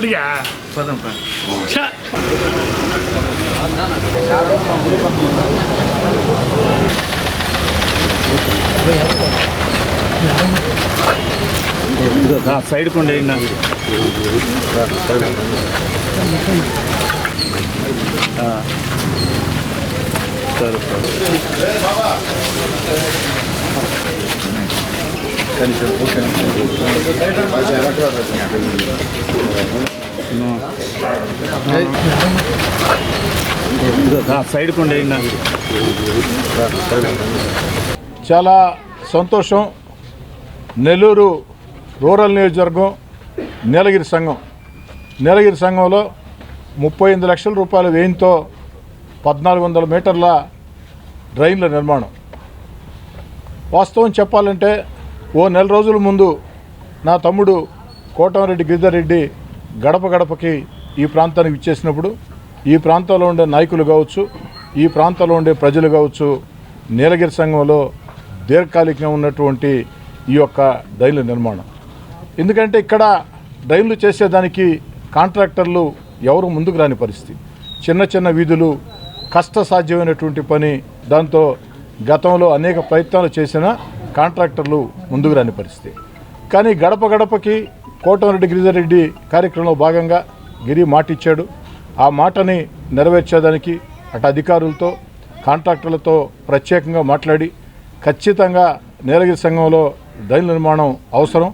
అట్లా పదం పద సైడ్ కొండ సరే సైడ్ చాలా సంతోషం. నెల్లూరు రూరల్ నియోజకవర్గం నీలగిరి సంఘం. నీలగిరి సంఘంలో ముప్పై ఎనిమిది లక్షల రూపాయల వ్యయంతో పద్నాలుగు వందల మీటర్ల డ్రైన్ల నిర్మాణం. వాస్తవం చెప్పాలంటే ఓ నెల రోజుల ముందు నా తమ్ముడు కోటమిరెడ్డి గిరిధర్రెడ్డి గడప గడపకి ఈ ప్రాంతానికి ఇచ్చేసినప్పుడు ఈ ప్రాంతంలో ఉండే నాయకులు కావచ్చు ఈ ప్రాంతంలో ఉండే ప్రజలు కావచ్చు నీలగిరి సంఘంలో దీర్ఘకాలికంగా ఉన్నటువంటి ఈ యొక్క రైలు నిర్మాణం. ఎందుకంటే ఇక్కడ రైళ్ళు చేసేదానికి కాంట్రాక్టర్లు ఎవరు ముందుకు రాని పరిస్థితి. చిన్న చిన్న వీధులు కష్టసాధ్యమైనటువంటి పని దాంతో గతంలో అనేక ప్రయత్నాలు చేసిన కాంట్రాక్టర్లు ముందుకు రాని పరిస్థితి. కానీ గడప గడపకి కోటమిరెడ్డి గిరిజారెడ్డి కార్యక్రమంలో భాగంగా గిరి మాట ఇచ్చాడు ఆ మాటని నెరవేర్చేదానికి అటు అధికారులతో కాంట్రాక్టర్లతో ప్రత్యేకంగా మాట్లాడి ఖచ్చితంగా నీలగిరి సంఘంలో డ్రైన్ నిర్మాణం అవసరం.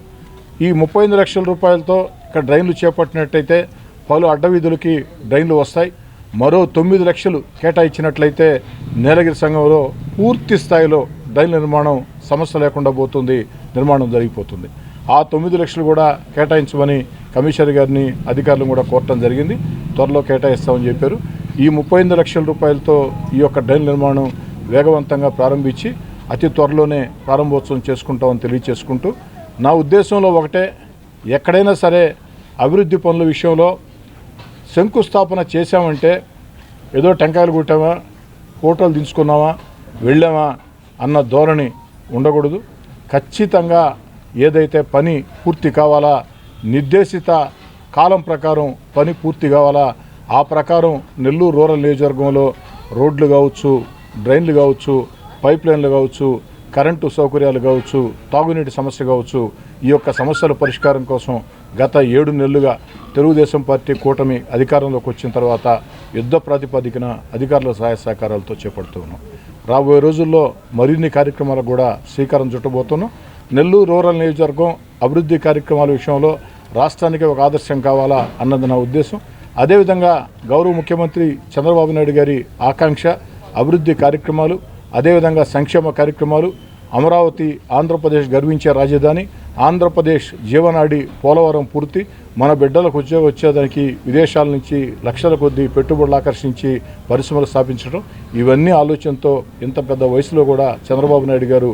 ఈ ముప్పై లక్షల రూపాయలతో ఇక్కడ డ్రైన్లు చేపట్టినట్టయితే పలు అడ్డవీధులకి డ్రైన్లు వస్తాయి. మరో తొమ్మిది లక్షలు కేటాయించినట్లయితే నీలగిరి సంఘంలో పూర్తి స్థాయిలో డ్రైన్ నిర్మాణం సమస్య లేకుండా పోతుంది నిర్మాణం జరిగిపోతుంది. ఆ తొమ్మిది లక్షలు కూడా కేటాయించమని కమిషనర్ గారిని అధికారులను కూడా కోరటం జరిగింది. త్వరలో కేటాయిస్తామని చెప్పారు. ఈ ముప్పై ఎనిమిది లక్షల రూపాయలతో ఈ యొక్క డ్రైన్ నిర్మాణం వేగవంతంగా ప్రారంభించి అతి త్వరలోనే ప్రారంభోత్సవం చేసుకుంటామని తెలియచేసుకుంటూ నా ఉద్దేశంలో ఒకటే ఎక్కడైనా సరే అభివృద్ధి పనుల విషయంలో శంకుస్థాపన చేశామంటే ఏదో టెంకాయలు కొట్టామా ఫోటోలు దించుకున్నామా వెళ్ళామా అన్న ధోరణి ఉండకూడదు. ఖచ్చితంగా ఏదైతే పని పూర్తి కావాలా నిర్దేశిత కాలం ప్రకారం పని పూర్తి కావాలా ఆ ప్రకారం నెల్లూరు రూరల్ నియోజకవర్గంలో రోడ్లు కావచ్చు డ్రైన్లు కావచ్చు పైప్ లైన్లు కావచ్చు కరెంటు సౌకర్యాలు కావచ్చు తాగునీటి సమస్య కావచ్చు ఈ యొక్క సమస్యల పరిష్కారం కోసం గత ఏడు నెలలుగా తెలుగుదేశం పార్టీ కూటమి అధికారంలోకి వచ్చిన తర్వాత యుద్ధ ప్రాతిపదికన అధికారుల సహాయ సహకారాలతో చేపడుతూ ఉన్నాం. రాబోయే రోజుల్లో మరిన్ని కార్యక్రమాలకు కూడా శ్రీకారం చుట్టబోతున్నాం. నెల్లూరు రూరల్ నియోజకవర్గం అభివృద్ధి కార్యక్రమాల విషయంలో రాష్ట్రానికి ఒక ఆదర్శం కావాలా అన్నది నా ఉద్దేశం. అదేవిధంగా గౌరవ ముఖ్యమంత్రి చంద్రబాబు నాయుడు గారి ఆకాంక్ష అభివృద్ధి కార్యక్రమాలు అదేవిధంగా సంక్షేమ కార్యక్రమాలు అమరావతి ఆంధ్రప్రదేశ్ గర్వించే రాజధాని. ఆంధ్రప్రదేశ్ జీవనాడి పోలవరం పూర్తి. మన బిడ్డలకు ఉద్యోగం వచ్చేదానికి విదేశాల నుంచి లక్షల కొద్దీ పెట్టుబడులు ఆకర్షించి పరిశ్రమలు స్థాపించడం. ఇవన్నీ ఆలోచనతో ఇంత పెద్ద వయసులో కూడా చంద్రబాబు నాయుడు గారు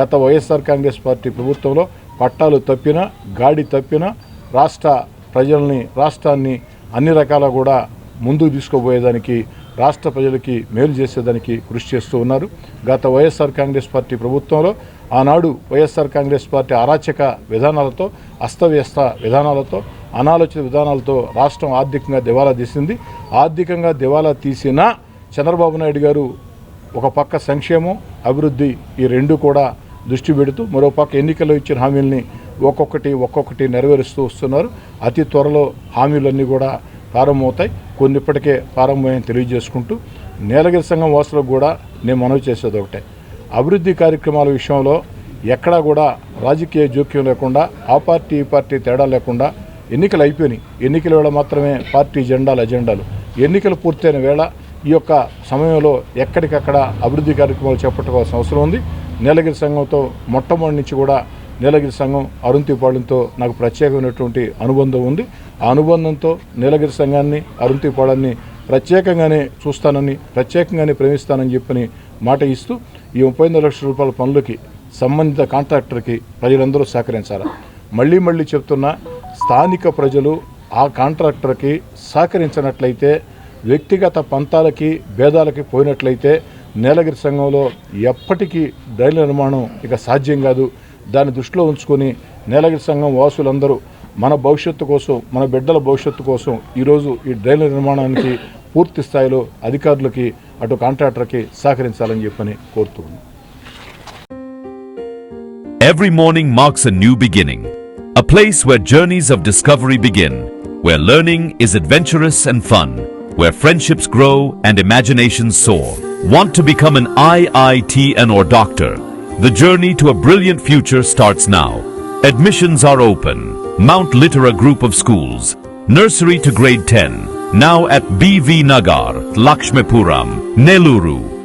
గత వైఎస్ఆర్ కాంగ్రెస్ పార్టీ ప్రభుత్వంలో పట్టాలు తప్పినా గాడి తప్పినా రాష్ట్ర ప్రజల్ని రాష్ట్రాన్ని అన్ని రకాల కూడా ముందుకు తీసుకుపోయేదానికి రాష్ట్ర ప్రజలకి మేలు చేసేదానికి కృషి చేస్తూ ఉన్నారు. గత వైఎస్ఆర్ కాంగ్రెస్ పార్టీ ప్రభుత్వంలో ఆనాడు వైఎస్ఆర్ కాంగ్రెస్ పార్టీ అరాచక విధానాలతో అస్తవ్యస్త విధానాలతో అనాలోచిత విధానాలతో రాష్ట్రం ఆర్థికంగా దివాలా తీసింది. ఆర్థికంగా దివాలా తీసిన చంద్రబాబు నాయుడు గారు ఒక పక్క సంక్షేమం అభివృద్ధి ఈ రెండు కూడా దృష్టి పెడుతూ మరో పక్క ఎన్నికల్లో ఇచ్చిన హామీల్ని ఒక్కొక్కటి ఒక్కొక్కటి నెరవేరుస్తూ వస్తున్నారు. అతి త్వరలో హామీలన్నీ కూడా ప్రారంభమవుతాయి. కొన్ని ఇప్పటికే ప్రారంభమని తెలియజేసుకుంటూ నీలగిరి సంఘం వాసులకు కూడా నేను మనవి చేసేది ఒకటే. అభివృద్ధి కార్యక్రమాల విషయంలో ఎక్కడా కూడా రాజకీయ జోక్యం లేకుండా ఆ పార్టీ ఈ పార్టీ తేడా లేకుండా ఎన్నికలు అయిపోయినాయి. ఎన్నికల వేళ మాత్రమే పార్టీ జెండాలు అజెండాలు. ఎన్నికలు పూర్తయిన వేళ ఈ యొక్క సమయంలో ఎక్కడికక్కడ అభివృద్ధి కార్యక్రమాలు చేపట్టుకోవాల్సిన అవసరం ఉంది. నీలగిరి సంఘంతో మొట్టమొదటి నుంచి కూడా నీలగిరి సంఘం అరుంతిపాళెంతో నాకు ప్రత్యేకమైనటువంటి అనుబంధం ఉంది. ఆ అనుబంధంతో నీలగిరి సంఘాన్ని అరుంతిపాళెన్ని ప్రత్యేకంగానే చూస్తానని ప్రత్యేకంగానే ప్రేమిస్తానని చెప్పని మాట ఇస్తూ ఈ ముప్పై లక్షల రూపాయల పనులకి సంబంధిత కాంట్రాక్టర్కి ప్రజలందరూ సహకరించాలి. మళ్ళీ మళ్ళీ చెప్తున్నా స్థానిక ప్రజలు ఆ కాంట్రాక్టర్కి సహకరించినట్లయితే వ్యక్తిగత పంతాలకి భేదాలకి పోయినట్లయితే నీలగిరి సంఘంలో ఎప్పటికీ రైలు నిర్మాణం ఇక సాధ్యం కాదు. దాన్ని దృష్టిలో ఉంచుకొని నీలగిరి సంఘం వాసులందరూ మన భవిష్యత్తు కోసం మన బిడ్డల భవిష్యత్తు కోసం ఈరోజు ఈ డ్రైన్ల నిర్మాణానికి పూర్తి స్థాయిలో అధికారులకి అటు కాంట్రాక్టర్కి సహకరించాలని చెప్పని కోరుతున్నాను Every morning marks a new beginning, a place where journeys of discovery begin, where learning is adventurous and fun, where friendships grow and imaginations soar. Want to become an IITN or doctor? The journey to a brilliant future starts now. Admissions are open. Mount Litera Group of Schools, nursery to grade 10, now at BV Nagar, Lakshmipuram, Neluru.